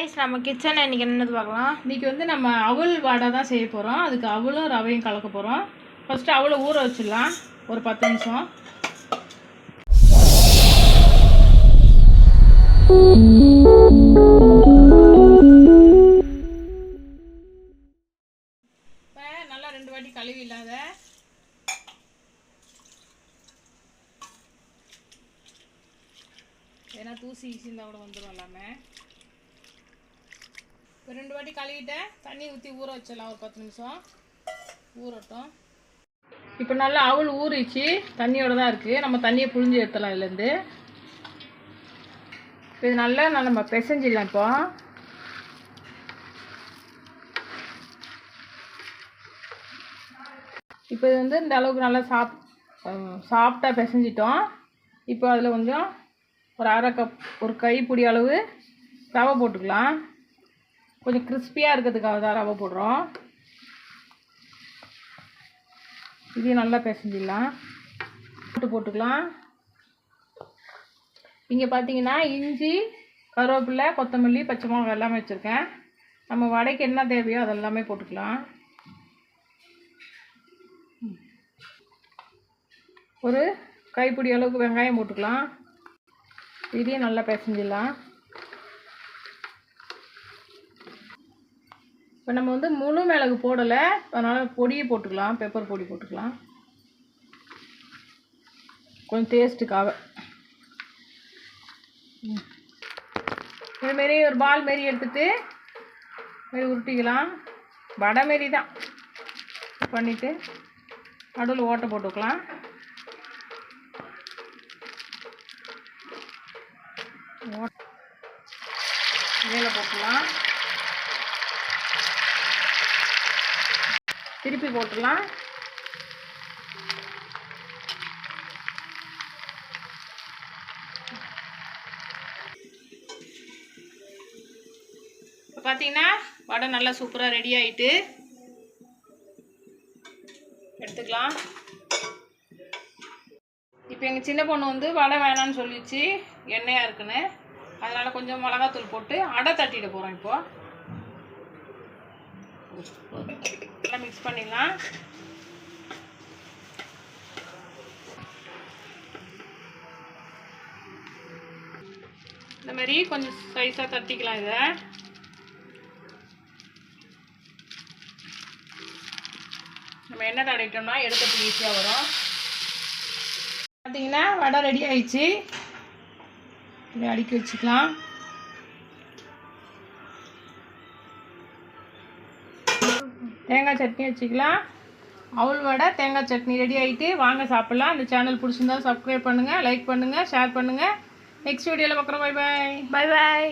Guys நம்ம கிச்சனில் இன்றைக்கி என்னது பார்க்கலாம்? இன்னைக்கு வந்து நம்ம அவல் வடை தான் செய்ய போகிறோம் அதுக்கு அவளும் ரவையும் கலக்க போகிறோம் ஃபஸ்ட்டு அவளை ஊற வச்சிடலாம். ஒரு பத்து நிமிஷம். இப்போ நல்லா ரெண்டு வாட்டி கழுவி இல்லாத. ஏன்னா தூசி ஈசி இருந்தால் கூட வந்துடும் எல்லாமே. ரெண்டு வாட்டி கழுவிட்டேன். தண்ணி ஊற்றி ஊற வச்சிடலாம் ஒரு பத்து நிமிஷம். ஊறட்டும். இப்போ நல்லா அவள் ஊறிச்சு. தண்ணியோட தான் இருக்குது நம்ம தண்ணியை புழிஞ்சு எடுத்துடலாம் இதுலேருந்து. இப்போ இது நல்லா நம்ம பிசைஞ்சிடலாம் இப்போ. இப்போ இது வந்து இந்த அளவுக்கு நல்லா சாப் சாஃப்டாக பிசைஞ்சிட்டோம். இப்போ அதில் கொஞ்சம் ஒரு அரை கப் ஒரு கைப்பிடி அளவு ரவை போட்டுக்கலாம். கொஞ்சம் கிறிஸ்பியாக இருக்கிறதுக்காக தான் ரவை போடுறோம். இதையும் நல்லா பிசைஞ்சிடலாம். போட்டு போட்டுக்கலாம். இங்கே பார்த்தீங்கன்னா இஞ்சி கருவேப்பிலை கொத்தமல்லி பச்சை மிளகா எல்லாமே வச்சுருக்கேன். நம்ம வடைக்கு என்ன தேவையோ அதெல்லாமே போட்டுக்கலாம். ஒரு கைப்பிடி அளவுக்கு வெங்காயம் போட்டுக்கலாம். இதையும் நல்லா பிசைஞ்சிடலாம். இப்போ நம்ம வந்து முழு மிளகு போடலை. அதனால் பொடியை போட்டுக்கலாம். பெப்பர் பொடி போட்டுக்கலாம். கொஞ்சம் டேஸ்ட்டுக்காக இதுமாரி ஒரு பால் மாரி எடுத்துட்டு மாரி உருட்டிக்கலாம். வடை மாரி தான் பண்ணிவிட்டு நடுவில் ஓட்டை போட்டுக்கலாம். ஓட் மேலே போட்டுக்கலாம். திருப்பி போட்டுடலாம். இப்போ பார்த்தீங்கன்னா வடை நல்லா சூப்பராக ரெடி ஆகிட்டு எடுத்துக்கலாம். இப்போ எங்கள் சின்ன பொண்ணு வந்து வடை வேணாம்னு சொல்லிச்சு எண்ணெயாக இருக்குன்னு. அதனால் கொஞ்சம் மிளகாத்தூள் போட்டு அடை தட்டிட போகிறோம் இப்போ. நல்லா மிக்ஸ் பண்ணிடலாம். இந்த மாதிரி கொஞ்சம் சைஸாக தட்டிக்கலாம் இதை. நம்ம எண்ணெய் தடையிட்டோம்னா எடுக்கிறதுக்கு ஈஸியாக வரும். பார்த்தீங்கன்னா வடை ரெடி ஆயிடுச்சு. இப்படி அடுக்கி வச்சுக்கலாம். தேங்காய் சட்னி வச்சுக்கலாம். அவள் வடை தேங்காய் சட்னி ரெடி ஆகிட்டு வாங்க சாப்பிட்லாம். அந்த சேனல் பிடிச்சிருந்தா சப்ஸ்கிரைப் பண்ணுங்கள் லைக் பண்ணுங்கள் ஷேர் பண்ணுங்கள் நெக்ஸ்ட் வீடியோவில் பார்க்குறோம். Bye bye bye bye